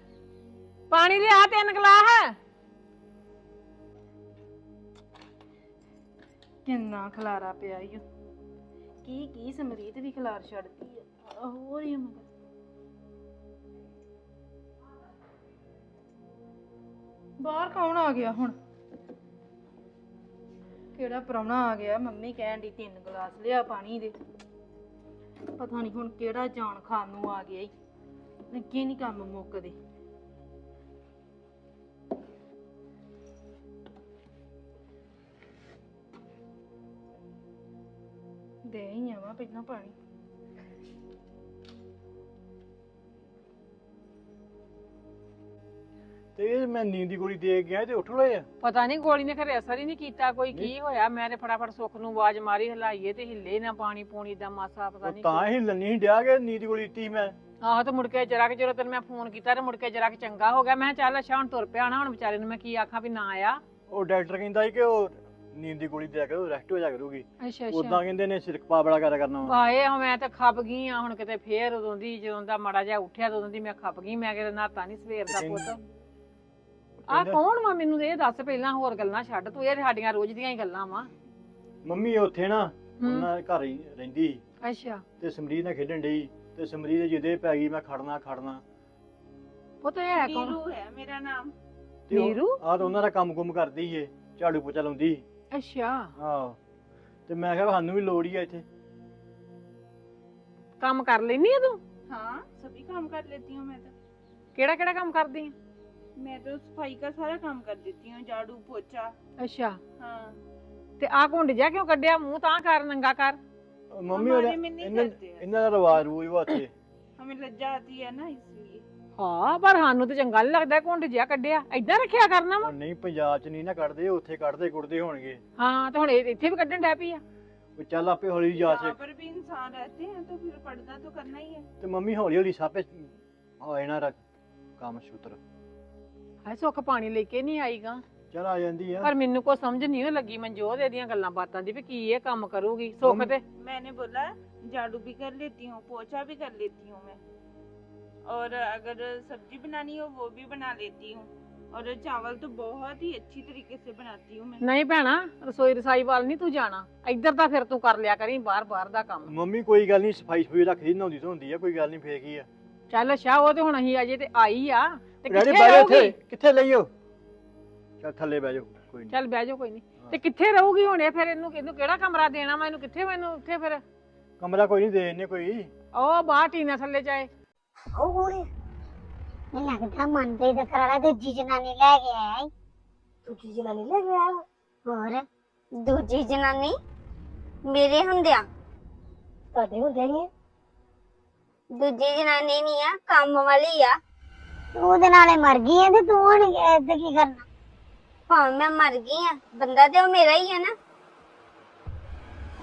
ਪਾਣੀ ਲਿਆ ਤਿੰਨ ਗਲਾਸ। ਕਿੰਨਾ ਖਲਾਰਾ ਪਿਆ ਈ ਓ। ਕੀ ਕੀ ਸਮਰੀਤ ਵੀ ਖਲਾਰ ਛੱਡਦੀ ਆ। ਹੋਰ ਹੀ ਮਗਰ। ਬਾਹਰ ਕੌਣ ਆ ਗਿਆ ਹੁਣ? ਕਿਹੜਾ ਪ੍ਰਾਹੁਣਾ ਆ ਗਿਆ? ਮੰਮੀ ਕਹਿਣ ਦੀ ਤਿੰਨ ਗਲਾਸ ਲਿਆ ਪਾਣੀ ਦੇ। ਪਤਾ ਨਹੀਂ ਹੁਣ ਕਿਹੜਾ ਜਾਨ ਖਾਣ ਨੂੰ ਆ ਗਿਆ ਈ। ਲੱਗੇ ਨਹੀਂ ਕੰਮ ਮੁੱਕਦੇ। ਦੇ ਹੀ ਆਵਾਂ ਪਹਿਲਾਂ ਪਾਣੀ। ਤੇ ਇਹ ਮੈਂ ਨੀਂਦ ਦੀ ਗੋਲੀ ਦੇ ਗਿਆ ਤੇ ਉੱਠ ਲਏ ਆ? ਪਤਾ ਨਹੀਂ ਗੋਲੀ ਨੇ ਖਰੇ ਅਸਰ ਹੀ ਨਹੀਂ ਕੀਤਾ ਕੋਈ ਕੀ ਹੋਇਆ? ਮੈਂ ਤੇ ਫਟਾਫਟ ਸੁੱਖ ਨੂੰ ਆਵਾਜ਼ ਮਾਰੀ ਹਲਾਈਏ ਤੇ ਹਿੱਲੇ ਨਾ ਪਾਣੀ ਪੂਣੀ ਦਾ ਮਾਸਾ ਪਤਾ ਉਹ ਨਹੀਂ ਤਾਂ ਹੀ ਲੰਨੀ ਡਿਆ ਕੇ ਨੀਂਦ ਦੀ ਗੋਲੀ ਦਿੱਤੀ ਮੈਂ। ਆਹੋ ਤੇ ਮੁੜ ਕੇ ਜਰਾ ਕਿ ਜਦੋਂ ਤੈਨੂੰ ਮੈਂ ਫੋਨ ਕੀਤਾ ਤੇ ਮੁੜ ਕੇ ਜਰਾ ਕਿ ਚੰਗਾ ਹੋ ਗਿਆ। ਮੈਂ ਕਿਹਾ ਚੱਲ ਅੱਛਾ ਹੁਣ ਤੁਰ ਪਿਆ ਨਾ ਹੁਣ ਵਿਚਾਰੇ ਨੂੰ ਮੈਂ ਕੀ ਆਖਾਂ ਵੀ ਨਾ ਆਇਆ। ਉਹ ਡਾਕਟਰ ਕਹਿੰਦਾ ਸੀ ਕਿ ਉਹ ਨੀਂਦ ਦੀ ਗੋਲੀ ਦਿਆ ਕਰੋ ਰੈਸਟ ਹੋ ਜਾ ਕਰੂਗੀ। ਅੱਛਾ ਉਦਾਂ ਕਹਿੰਦੇ ਨੇ ਸਿਰਕਪਾ ਬੜਾ ਕਰਿਆ ਕਰਨਾ ਵਾ। ਵਾਏ ਮੈਂ ਤਾਂ ਖੱਪ ਗਈ ਆ ਹੁਣ ਕਿਤੇ ਫੇਰ ਉਦੋਂ ਦੀ ਜਦੋਂ ਦਾ ਮਾੜਾ ਜਿਹਾ ਉੱਠਿਆ ਤੇ ਉਦੋਂ ਦੀ ਮੈਂ ਖੱਪ ਗਈ ਮੈਂ ਕਿਤੇ ਨਹਾਤਾ ਨਹੀਂ ਸਵੇਰ ਦਾ ਪੁੱਤ। ਆ ਕਹਿੰਦਾ- ਕੌਣ ਵਾ ਮੈਨੂੰ ਇਹ ਦੱਸ ਪਹਿਲਾਂ ਹੋਰ ਗੱਲਾਂ ਛੱਡ ਤੂੰ ਇਹ ਸਾਡੀਆਂ ਰੋਜ਼ ਦੀਆਂ ਹੀ ਗੱਲਾਂ ਵਾ। ਮੰਮੀ ਉੱਥੇ ਨਾ ਉਹਨਾਂ ਦੇ ਘਰ ਹੀ ਰਹਿੰਦੀ ਸੀ। ਅੱਛਾ। ਤੇ ਸਮਰੀਤ ਨਾਲ ਖੇਡਣ ਡਈ ਤੇ ਸਮਰੀਤ ਦੇ ਜਿਹਦੇ ਪੈ ਗਈ ਮੈਂ ਖੜਨਾ ਖੜਨਾ। ਪੁੱਤ ਇਹ ਹੈ ਕੌਣ? ਨੀਰੂ ਹੈ ਮੇਰਾ ਨਾਮ। ਤੇ ਨੀਰੂ? ਆਹ ਤਾਂ ਉਹਨਾਂ ਦਾ ਕੰਮ ਕੁਮ ਕਰਦੀ ਏ ਝਾੜੂ ਪੋਚਾ ਲਾਉਂਦੀ ਸੀ। ਅੱਛਾ ਆਹੋ ਤੇ ਮੈਂ ਕਿਹਾ ਸਾਨੂੰ ਵੀ ਲੋੜ ਹੀ ਆ ਇੱਥੇ ਕੰਮ ਕਰ ਲੈਨੀ ਆ ਤੂੰ हाँ सभी काम कर लेती हूँ मैं तो ਕਿਹੜਾ ਕਿਹੜਾ ਕੰਮ ਕਰਦੀ ਆ मैं तो सफाई का सारा काम कर देती हूँ झाड़ू पोछा ਅੱਛਾ हाँ ਤੇ ਆ ਘੁੰਡ ਜਾ ਕਿਉਂ ਕੱਢਿਆ ਮੂੰਹ ਤਾਂ ਕਰ ਨੰਗਾ ਕਰ ਮੰਮੀ हमारे ਉਹਦਾ- में नहीं ਇਹਨਾਂ करते हैं। ਇਹਨਾਂ ਦਾ ਰਿਵਾਜ ਰੂਜ ਵਾ ਉੱਥੇ हमें लज्जा आती है ना इसलिए ਹਾਂ ਪਰ ਸਾਨੂੰ ਤੇ ਚੰਗਾ ਨਹੀਂ ਲੱਗਦਾ ਘੁੰਡ ਜਿਹਾ ਕੱਢਿਆ ਏਦਾਂ ਰੱਖਿਆ ਕਰਨਾ ਵਾ ਹੁਣ ਨਹੀਂ ਪੰਜਾਬ 'ਚ ਨਹੀਂ ਨਾ ਕੱਢਦੇ ਉੱਥੇ ਕੱਢਦੇ ਕੁੜਦੇ ਹੋਣਗੇ ਹਾਂ ਤੇ ਹੁਣ ਇਹ- ਇੱਥੇ ਵੀ ਕੱਢਣ ਡੈ ਪਈ ਆ ਉਹ ਚੱਲ ਆਪੇ ਹੌਲੀ ਜਾ यहाँ ਸਿੱਖ पर भी इंसान रहते हैं तो फिर पर्दा तो करना ही है ਤੇ ਮੰਮੀ ਹੌਲੀ ਹੌਲੀ ਸਾਪੇ ਆ ਇਹਨਾਂ ਦਾ ਕੰਮ ਸ਼ੂਤਰ ਹਾਏ ਸੁੱਖ ਪਾਣੀ ਲੈ ਕੇ ਨਹੀਂ ਆਈਗਾ ਚੱਲ ਆ ਜਾਂਦੀ ਆ ਪਰ ਮੈਨੂੰ ਕੋਈ ਸਮਝ ਨਹੀਂ ਉਹ ਲੱਗੀ ਮਨਜੋਤ ਇਹਦੀਆਂ ਗੱਲਾਂ ਬਾਤਾਂ ਦੀ ਵੀ ਕੀ ਇਹ ਕੰਮ ਕਰੂਗੀ ਸੁੱਖ ਮੰਮੀ- ਤੇ मैंने बोला झाड़ू भी कर लेती हूँ पोछा भी कर लेती हूँ मैं और अगर सब्जी बनानी हो वो भी बना लेती हूँ और चावल तो बहुत ही अच्छी तरीके से बनाती हूँ मैं ਨਹੀਂ ਭੈਣਾ ਰਸੋਈ ਰਸਾਈ ਵੱਲ ਨਹੀਂ ਤੂੰ ਜਾਣਾ ਇੱਧਰ ਤਾਂ ਫਿਰ ਤੂੰ ਕਰ ਲਿਆ ਕਰੀ ਬਾਹਰ ਬਾਹਰ ਦਾ ਕੰਮ ਮੰਮੀ ਕੋਈ ਗੱਲ ਨਹੀਂ ਸਫਾਈ ਸਫਾਈ ਰੱਖਦੀ ਨਹਾਉਂਦੀ ਧੋਂਦੀ ਆ ਕੋਈ ਗੱਲ ਨਹੀਂ ਫੇਰ ਕੀ ਆ ਚੱਲ ਅੱਛਾ ਉਹ ਤੇ ਹੁਣ ਅਸੀਂ ਅਜੇ ਤੇ ਆਈ ਆ ਤੇ ਡੈਡੀ ਕਿੱਥੇ ਬਹਿ ਜਾ ਇੱਥੇ ਰਹੂਗੀ ਕਿੱਥੇ ਲਈਓ ਚੱਲ ਥੱਲੇ ਬਹਿ ਜਾਓ ਕੋਈ ਨਹੀਂ ਚੱਲ ਬਹਿ ਜਾ ਕੋਈ ਨਹੀਂ ਤੇ ਕਿੱਥੇ ਰਹੂਗੀ ਹੁਣ ਇਹ ਫਿਰ ਇਹਨੂੰ ਇਹਨੂੰ ਕਿਹੜਾ ਕਮਰਾ ਦੇਣਾ ਵਾ ਇਹਨੂੰ ਕਿੱਥੇ ਮੈਨੂੰ ਉੱਥੇ ਫਿਰ ਕਮਰਾ ਕੋਈ ਨਹੀਂ ਦੇ ਇੰਨੇ ਕੋਈ ਉਹ ਬਾਹਰ ਟੀਨਾ ਥੱਲੇ ਜਾਏ ਉਹ ਹੋਰੇ ਮੈਨੂੰ ਲੱਗਦਾ ਮਨਪ੍ਰੀਤ ਦਾ ਕਰਾਲਾ ਦੂਜੀ ਜਨਾਨੀ ਲੈ ਕੇ ਆਇਆ ਈ। ਦੂਜੀ ਜਨਾਨੀ ਲੈ ਕੇ ਆਇਆ ਹੋਰ? ਦੂਜੀ ਜਨਾਨੀ? ਮੇਰੇ ਹੁੰਦਿਆਂ? ਤੁਹਾਡੇ ਹੁੰਦੇ ਨਹੀਂ ਦੂਜੀ ਜਨਾਨੀ ਨਹੀਂ ਆ ਕੰਮ ਵਾਲੀ ਆ। ਤੂੰ ਉਹਦੇ ਨਾਲੇ ਮਰ ਗਈ ਆ ਤੇ ਤੂੰ ਹੁਣ ਇੱਥੇ ਕੀ ਕਰਨਾ? ਭਾਵੇਂ ਮੈਂ ਮਰ ਗਈ ਆ। ਬੰਦਾ ਤੇ ਉਹ ਮੇਰਾ ਹੀ ਆ ਨਾ।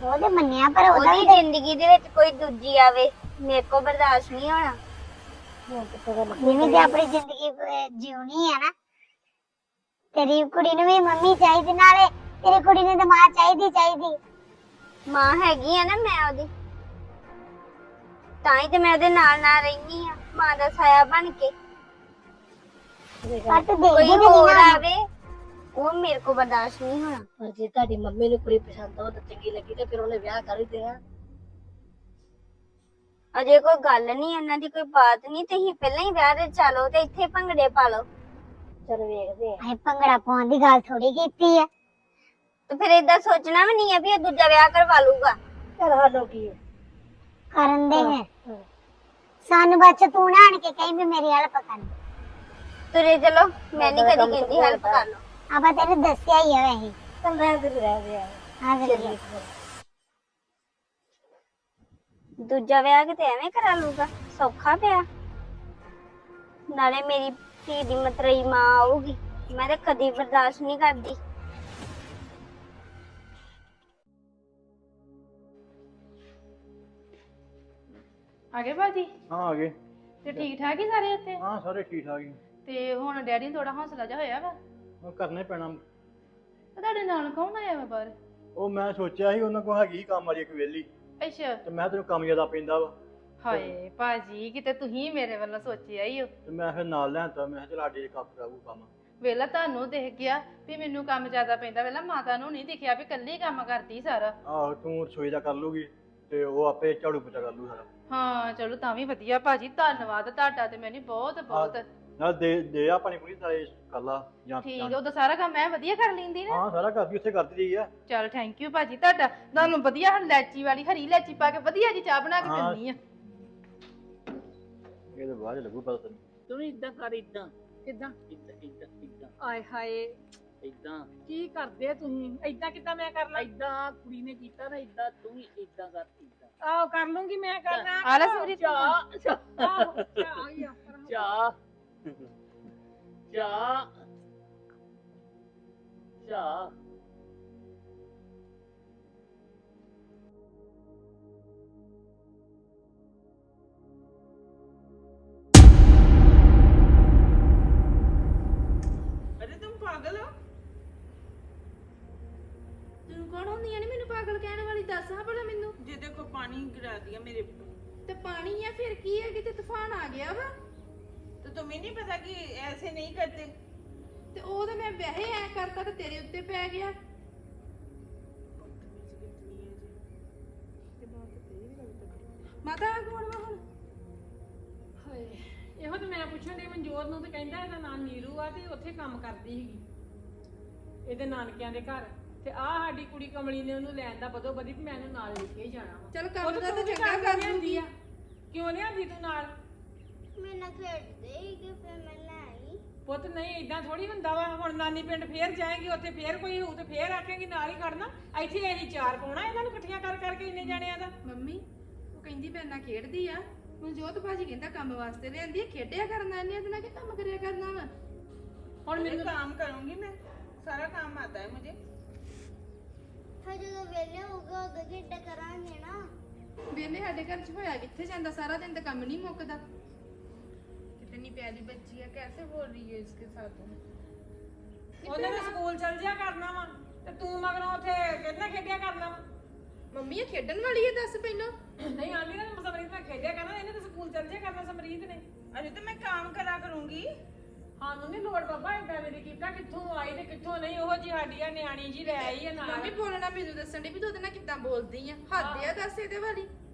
ਉਹਦੇ ਮੰਨਿਆ ਪਰ ਉਹਦੀ ਜ਼ਿੰਦਗੀ ਦੇ ਵਿੱਚ ਕੋਈ ਦੂਜੀ ਆਵੇ ਮੇਰੇ ਕੋ ਬਰਦਾਸ਼ਤ ਨਹੀਂ ਹੋਣਾ। ਜਿਵੇਂ ਤੇ ਆਪਣੀ ਜ਼ਿੰਦਗੀ ਜਿਉਣੀ ਹੈ ਨਾ। ਤੇਰੀ ਕੁੜੀ ਨੂੰ ਵੀ ਮੰਮੀ ਚਾਹੀਦੀ ਨਾਲੇ ਤੇਰੀ ਕੁੜੀ ਨੂੰ ਤਾਂ ਮਾਂ ਚਾਹੀਦੀ ਚਾਹੀਦੀ। ਮਾਂ ਹੈਗੀ ਆ ਨਾ ਮੈਂ ਉਹਦੀ। ਤਾਂ ਹੀ ਤੇ ਮੈਂ ਉਹਦੇ ਨਾਲ ਨਾਲ ਰਹਿਨੀ ਆ ਮਾਂ ਦਾ ਸਾਇਆ ਬਣ ਕੇ। ਕੋਈ ਹੋਰ ਆਵੇ ਉਹ ਮੇਰੇ ਕੋ ਬਰਦਾਸ਼ਤ ਨਹੀਂ ਹੋਣਾ। ਪਰ ਜੇ ਤੁਹਾਡੀ ਮੰਮੀ ਨੂੰ ਕੁੜੀ ਪਸੰਦ ਹੋ ਤਾਂ ਚੰਗੀ ਲੱਗੀ ਤੇ ਫਿਰ ਉਹਨੇ ਵਿਆਹ ਕਰ ਹੀ ਦੇਣਾ। ਅਜੇ ਕੋਈ ਗੱਲ ਨਹੀਂ ਇਹਨਾਂ ਦੀ ਕੋਈ ਬਾਤ ਨਹੀਂ ਤੁਸੀਂ ਪਹਿਲਾਂ ਹੀ ਵਿਆਹ ਦੇ ਚਲੋ ਤੇ ਇੱਥੇ ਭੰਗੜੇ ਪਾ ਲਓ। ਚਲ ਵੇਖਦੇ ਆ। ਭੰਗੜਾ ਪਾਉਣ ਦੀ ਗੱਲ ਥੋੜੀ ਕੀਤੀ ਆ। ਤੇ ਫਿਰ ਏਦਾਂ ਸੋਚਣਾ ਵੀ ਨਹੀਂ ਆ ਵੀ ਇਹ ਦੂਜਾ ਵਿਆਹ ਕਰਵਾ ਲੂਗਾ ਚਲ ਹਾਲੋ ਕੀ ਹੈ ਕਰਨ ਦੇ ਹੈ ਸਾਨੂੰ ਬੱਚ ਤੂੰ ਨਾ ਆਣ ਕੇ ਕਹੀਂ ਵੀ ਮੇਰੀ ਹੈਲਪ ਕਰ। ਤੁਰੇ ਚਲੋ ਮੈਂ ਨਹੀਂ ਕਦੀ ਕਹਿੰਦੀ ਹੈਲਪ ਕਰ ਲਓ। ਆਪਾਂ ਤੈਨੂੰ ਦੱਸਿਆ ਹੀ ਆ ਵੈਸੇ। ਚਲ ਰਹਿ ਦੇ ਰਹਿ ਦੇ। ਆ ਆ। ਚੱਲੀਏ ਦੂਜਾ ਵਿਆਹ ਕਿਤੇ ਐਵੇਂ ਕਰਾ ਲੂਗਾ ਸੌਖਾ ਪਿਆ। ਨਾਲੇ ਮੇਰੀ ਧੀ ਦੀ ਮਤਰਈ ਮਾਂ ਆਊਗੀ। ਮੈਂ ਤਾਂ ਕਦੀ ਬਰਦਾਸ਼ਤ ਨਹੀਂ ਕਰਦੀ। ਆ ਗਏ ਬਾਜੀ ਹਾਂ ਆ ਗਏ। ਤੇ ਠੀਕ ਠਾਕ ਹੀ ਸਾਰੇ ਇੱਥੇ? ਹਾਂ ਸਾਰੇ ਠੀਕ ਠਾਕ ਹੀ। ਤੇ ਹੁਣ ਡੈਡੀ ਨੂੰ ਥੋੜਾ ਹੌਸਲਾ ਜਿਹਾ ਹੋਇਆ ਵਾ? ਉਹ ਕਰਨਾ ਹੀ ਪੈਣਾ। ਤੇ ਤੁਹਾਡੇ ਨਾਲ ਕੌਣ ਆਇਆ ਵਾ ਬਾਹਰ? ਉਹ ਮੈਂ ਸੋਚਿਆ ਸੀ ਉਹਨਾਂ ਕੋਲ ਹੈਗੀ ਕੰਮ ਵਾਲੀ ਇੱਕ ਵੇਲੀ ਅੱਛਾ। ਤੇ ਮੈਂ ਤੈਨੂੰ ਕੰਮ ਜ਼ਿਆਦਾ ਪੈਂਦਾ ਵਾ। ਹਾਏ ਬਾਜੀ ਕਿਤੇ ਤੁਸੀਂ ਮੇਰੇ ਵੱਲੋਂ ਸੋਚਿਆ ਹੀ ਹੋ ਤੇ ਮੈਂ ਫਿਰ ਨਾਲ ਲੈਂਦਾ ਮੈਂ ਕਿਹਾ ਚਲ ਆਡੇ ਕੰਮ ਕਰਾਊ ਕੰਮ। ਵੇਲਾ ਤੁਹਾਨੂੰ ਦੇਖ ਗਿਆ ਵੀ ਮੈਨੂੰ ਕੰਮ ਜ਼ਿਆਦਾ ਪੈਂਦਾ ਵੇਲਾ ਮਾਤਾ ਨੂੰ ਨਹੀਂ ਦਿਖਿਆ ਵੀ ਇਕੱਲੀ ਕੰਮ ਕਰਦੀ ਸਾਰਾ। ਆਹੋ ਤੂੰ ਰਸੋਈ ਦਾ ਕਰ ਲੂਗੀ ਤੇ ਉਹ ਆਪੇ ਝਾੜੂ ਪੋਚਾ ਕਰ ਲੂ ਸਾਰਾ। ਹਾਂ ਚਲੋ ਤਾਂ ਵੀ ਵਧੀਆ ਭਾਜੀ ਧੰਨਵਾਦ ਤੁਹਾਡਾ ਤੇ ਮੈਨੂੰ ਬਹੁਤ ਬਹੁਤ ਨਾਲ ਦੇ ਦੇ ਆ ਪਾਣੀ ਪੂਰੀ ਨਾਲੇ ਕਰ ਲਾ ਜਾਂ ਠੀਕ ਉਹਦਾ ਸਾਰਾ ਕੰਮ ਮੈਂ ਵਧੀਆ ਕਰ ਲੈਂਦੀ ਨਾ। ਹਾਂ ਸਾਰਾ ਕਰਦੀ ਉੱਥੇ ਕਰਦੀ ਰਹੀ ਆ। ਚਲ ਥੈਂਕ ਯੂ ਭਾਜੀ ਤੁਹਾਡਾ ਤੁਹਾਨੂੰ ਵਧੀਆ ਹੁਣ ਲੈਚੀ ਵਾਲੀ ਹਰੀ ਲੈਚੀ ਪਾ ਕੇ ਵਧੀਆ ਜੀ ਚਾਹ ਬਣਾ ਕੇ ਹਾਂ। ਦਿੰਦੀ ਆ। ਇਹਦੇ ਬਾਅਦ ਚ ਲੱਗੂ ਪਤਾ ਤੈਨੂੰ। ਤੂੰ ਵੀ ਇਦਾਂ ਕਰ ਇਦਾਂ ਕਿਦਾਂ? ਇਦਾਂ ਇਦਾਂ ਇਦਾਂ ਆਏ ਹਾਏ। ਇਦਾਂ ਕੀ ਕਰਦੇ ਤੁਸੀਂ? ਏਦਾਂ ਕਿਦਾਂ ਮੈਂ ਕਰ ਲਾਂ? ਇਦਾਂ ਕੁੜੀ ਨੇ ਕੀਤਾ ਨਾ ਇਦਾਂ ਤੂੰ ਵੀ ਇਦਾਂ ਕਰ ਇਦਾਂ ਆਹੋ ਕਰ ਲੂੰਗੀ ਮੈਂ ਕਰਨਾ ਆ ਲੈ। ਸਮਰੀਤ ਚਾਹ। ਆਹੋ ਚਾਹ ਆ ਗਿਆ ਚਾਹ। ਝਾ ਝਾ ਅਰੇ ਤੁਮ ਪਾਗਲ ਹੋ ਤੂੰ ਕੌਣ ਹੁੰਦੀਆਂ ਨੇ ਮੈਨੂੰ ਪਾਗਲ ਕਹਿਣ ਵਾਲੀ ਦੱਸ ਹਾਂ ਭਲਾ ਮੈਨੂੰ। ਜੇ ਦੇਖੋ ਪਾਣੀ ਗਿਰਾ ਦਿਆ ਮੇਰੇ ਉੱਪਰ। ਤੇ ਪਾਣੀ ਆ ਫਿਰ ਕੀ ਹੈ ਕਿਤੇ ਤੂਫਾਨ ਆ ਗਿਆ ਵਾ। तो तुम्हें नहीं पता कि ऐसे नहीं करते ਤੇ ਉਹ ਤਾਂ ਮੈਂ ਵੈਸੇ ਐ ਕਰਤਾ ਤੇ ਤੇਰੇ ਉੱਤੇ ਪੈ ਗਿਆ ਮਾਤਾ ਆਹ ਕੌਣ ਵਾ ਹੁਣ ਹਾਏ ਇਹੋ ਤੇ ਮੈਂ ਪੁੱਛਣ ਦੀ ਮਨਜੋਤ ਨੂੰ ਤੇ ਕਹਿੰਦਾ ਇਹਦਾ ਨਾਮ ਨੀਰੂ ਆ ਤੇ ਉੱਥੇ ਕੰਮ ਕਰਦੀ ਸੀਗੀ ਇਹਦੇ ਨਾਨਕਿਆਂ ਦੇ ਘਰ ਤੇ ਆ ਸਾਡੀ ਕੁੜੀ ਕਮਲੀ ਨੇ ਉਹਨੂੰ ਲੈਣ ਦਾ ਬਦੋ ਬਦੀ ਵੀ ਮੈਂ ਇਹਨੂੰ ਨਾਲ ਲੈ ਕੇ ਹੀ ਜਾਣਾ ਵਾ ਚਲ ਉਹ ਕੰਮ ਦਾ ਤੂੰ ਤਾਂ ਵੀ ਚੰਗਾ ਘਰ ਕਰ ਲਿਆਂਦੀ ਦਿੰਦੀ ਆ ਕਿਉਂ ਲਿਆਂਦੀ ਤੂੰ ਨਾਲ ਮੈਂ ਨਾ ਖੇਡਦੇ ਹੀ ਕਿ ਫਿਰ ਮੈਂ ਲੈ ਆਈ ਪੁੱਤ ਨਹੀਂ ਇਦਾਂ ਥੋੜੀ ਹੁੰਦਾ ਵਾ ਹੁਣ ਨਾਨੀ ਪਿੰਡ ਫੇਰ ਜਾਏਗੀ ਉੱਥੇ ਫੇਰ ਕੋਈ ਹੋਊ ਤੇ ਫੇਰ ਆਖੇਗੀ ਨਾਲ ਹੀ ਖੜਨਾ ਇੱਥੇ ਅਸੀਂ ਚਾਰ ਪਾਉਣਾ ਇਹਨਾਂ ਨੂੰ ਇਕੱਠੀਆਂ ਕਰ ਕਰਕੇ ਇੰਨੇ ਜਾਣਿਆਂ ਦਾ ਮੰਮੀ ਉਹ ਕਹਿੰਦੀ ਮੇਰੇ ਨਾਲ ਖੇਡਦੀ ਆ ਮਨਜੋਤ ਭਾਜੀ ਕਹਿੰਦਾ ਕੰਮ ਵਾਸਤੇ ਲਿਆਂਦੀ ਆ ਖੇਡਿਆ ਕਰਨਾ ਇਹਨੇ ਇਹਦੇ ਨਾਲ ਕੀ ਕੰਮ ਕਰਿਆ ਕਰਨਾ ਵਾ ਹੁਣ मैं ਮੈਨੂੰ काम करूंगी मैं सारा काम आता है मुझे ਫਿਰ ਜਦੋਂ ਵੇਲੇ ਹੋਊਗਾ ਉਦੋਂ ਖੇਡ ਕਰਾਂਗੇ ਨਾ ਵੇਲੇ ਸਾਡੇ ਘਰ ਚ ਹੋਇਆ ਕਿੱਥੇ ਜਾਂਦਾ ਸਾਰਾ ਦਿਨ ਤਾਂ ਕੰਮ ਨਹੀਂ ਮੁੱਕਦਾ ਕਿਤਨੀ ਪਿਆਰੀ ਬੱਚੀ ਆ ਕੈਸੇ ਬੋਲ ਰਹੀ ਹੈ ਇਸਕੇ ਸਾਥ ਉਹਨੇ ਤਾਂ ਸਕੂਲ ਚਲ ਜਿਆ ਕਰਨਾ ਵਾ ਤੇ ਤੂੰ ਮਗਰੋਂ ਉੱਥੇ ਕਿੰਨਾ ਖੇਡਿਆ ਕਰਨਾ ਵਾ ਮੰਮੀ ਇਹ ਖੇਡਣ ਵਾਲੀ ਹੈ ਦੱਸ ਪਹਿਲਾਂ ਨਹੀਂ ਆਂਦੀ ਨਾ ਸਮਰੀਤ ਨਾਲ ਖੇਡਿਆ ਕਰਨਾ ਇਹਨੇ ਤਾਂ ਸਕੂਲ ਚਲ ਜਿਆ ਕਰਨਾ ਸਮਰੀਤ ਨੇ अरे तो मैं काम करा करूंगी ਸਾਨੂੰ ਨਹੀਂ ਲੋੜ ਬਾਬਾ ਏਦਾਂ ਮੇਰੀ ਕੀਤਾ ਕਿੱਥੋਂ ਆਈ ਤੇ ਕਿੱਥੋਂ ਨਹੀਂ ਉਹ ਜੀ ਸਾਡੀ ਆ ਨਿਆਣੀ ਜੀ ਲੈ ਆਈ ਆ ਨਾਲ ਮੰਮੀ ਬੋਲਣਾ ਮੈਨੂੰ ਦੱਸਣ ਦੀ ਵੀ ਤੂੰ ਉਹਦੇ ਨਾਲ ਕਿੱਦਾਂ ਬੋਲਦੀ ਆ ਹੱਦ ਆ ਦੱਸ ਇਹਦੇ ਵਾਲੀ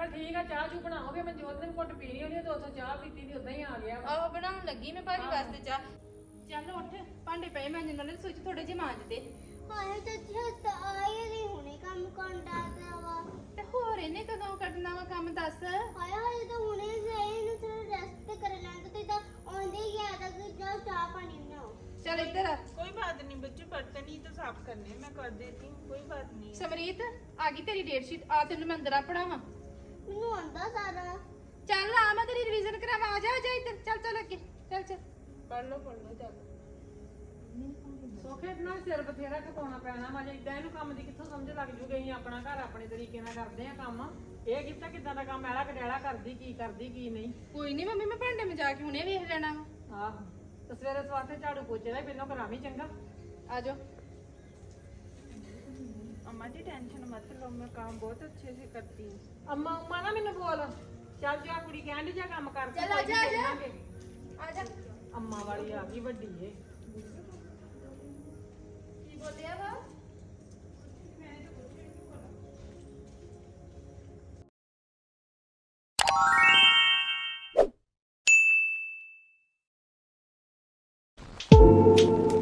ਚਲ ਠੀਕ ਆ ਚਾਹ ਚੂ ਬਣਾਓਗੇ ਮਨਜੋਤ ਨੇ ਘੁੱਟ ਪੀਣੀ ਉਹਨੇ ਤਾਂ ਉੱਥੋਂ ਚਾਹ ਪੀਤੀ ਦੀ ਉਦਾਂ ਹੀ ਆ ਗਿਆ ਵਾ। ਆਹ ਬਣਾਉਣ ਲੱਗੀ ਮੈਂ ਭਾਜੀ ਵਾਸਤੇ ਚਾਹ ਚੱਲ ਉੱਠ ਭਾਂਡੇ ਪਏ ਮੈਂ ਜਿੰਨਾਂ ਨੇ ਸੋਚ ਥੋੜੇ ਜਿਹੇ ਮਾਂਜ ਦੇ ਹਾਏ ਚਾਚੀ ਹੱਥ ਆਏ ਨਹੀਂ ਹੁਣੇ ਕੰਮ ਕੰਡਾ ਤੇ ਵਾ ਤੇ ਹੋਰ ਇਹਨੇ ਕਦੋਂ ਕੱਢਣਾ ਵਾ ਕੰਮ ਦੱਸ ਹਾਏ ਹਾਏ ਤਾਂ ਹੁਣੇ ਸਹੀ ਨੂੰ ਥੋੜਾ ਰੈਸਟ ਕਰ ਲੈਣ ਤੇ ਤਾਂ ਆਉਂਦੇ ਹੀ ਗਿਆ ਤਾਂ ਕਿ ਜਾ ਚਾਹ ਪਾਣੀ ਬਣਾਓ ਚੱਲ ਇੱਧਰ ਆ कोई बात नहीं बच्चे बर्तन ही तो साफ करने हैं, मैं कर देती हूँ कोई बात नहीं है। ਸਮਰੀਤ ਆ ਗਈ ਤੇਰੀ ਡੇਟ ਸ਼ੀਟ ਆ ਤੈਨੂੰ ਮੈਂ ਅੰਦਰ ਆ ਪੜਾਵਾਂ ਮੈਨੂੰ ਆਉਂਦਾ ਸਾਰਾ। ਚੱਲ ਆ ਮੈਂ ਤੇਰੀ ਰਿਵੀਜ਼ਨ ਕਰਾਵਾ। ਆ ਜਾ ਆ ਜਾ ਇੱਧਰ। ਚੱਲ ਚੱਲ ਅੱਗੇ। ਚੱਲ ਚੱਲ। ਪੜ ਲਓ ਪੜ ਲਓ ਚੱਲ। ਸੋਖੇ ਨਾ ਸਿਰ ਬਥੇਰਾ ਕਪਾਉਣਾ ਪੈਣਾ ਵਾ। ਇਦਾਂ ਇਹਨੂੰ ਕੰਮ ਦੀ ਕਿੱਥੋਂ ਸਮਝ ਲੱਗ ਜੂਗੀ? ਅਸੀਂ ਆਪਣਾ ਘਰ ਆਪਣੇ ਤਰੀਕੇ ਨਾਲ ਕਰਦੇ ਆ ਕੰਮ। ਇਹ ਕਿਤਾ ਕਿਦਾਂ ਦਾ ਕੰਮ ਐਲਾ ਕਡੈਲਾ ਕਰਦੀ ਕੀ ਕਰਦੀ ਕੀ ਨਹੀਂ? ਕੋਈ ਨਹੀਂ ਮੰਮੀ ਮੈਂ ਭਾਂਡੇ ਮਜਾ ਕੇ ਹੁਣੇ ਵੇਖ ਲੈਣਾ ਆਹ। ਤੇ ਸਵੇਰੇ ਸਵਾਤੇ ਝਾੜੂ ਪੋਚੇ ਦਾ ਪਹਿਲਾਂ ਕਰਾਵੀ ਚੰਗਾ? ਆ ਜਾਓ। अम्मा जी टेंशन मत लो मैं काम बहुत अच्छे से करती हूँ ਅੰਮਾ ਅੰਮਾ ਨਾ ਮੈਨੂੰ ਬੋਲ ਚੱਲ ਜਾ ਕੁੜੀ ਕਹਿਣ ਦੀ ਜਾ ਕੰਮ ਕਰ ਤੂੰ, ਚੱਲ ਆ ਜਾ, ਆ ਕੋਈ ਨੀ ਜਾ। ਦੇਖਾਂਗੇ। ਆ ਜਾ ਅੰਮਾ ਵਾਲੀ ਆ ਗਈ ਵੱਡੀ ਏ ਕੀ ਬੋਲਿਆ ਵਾ ਦਾਦੀ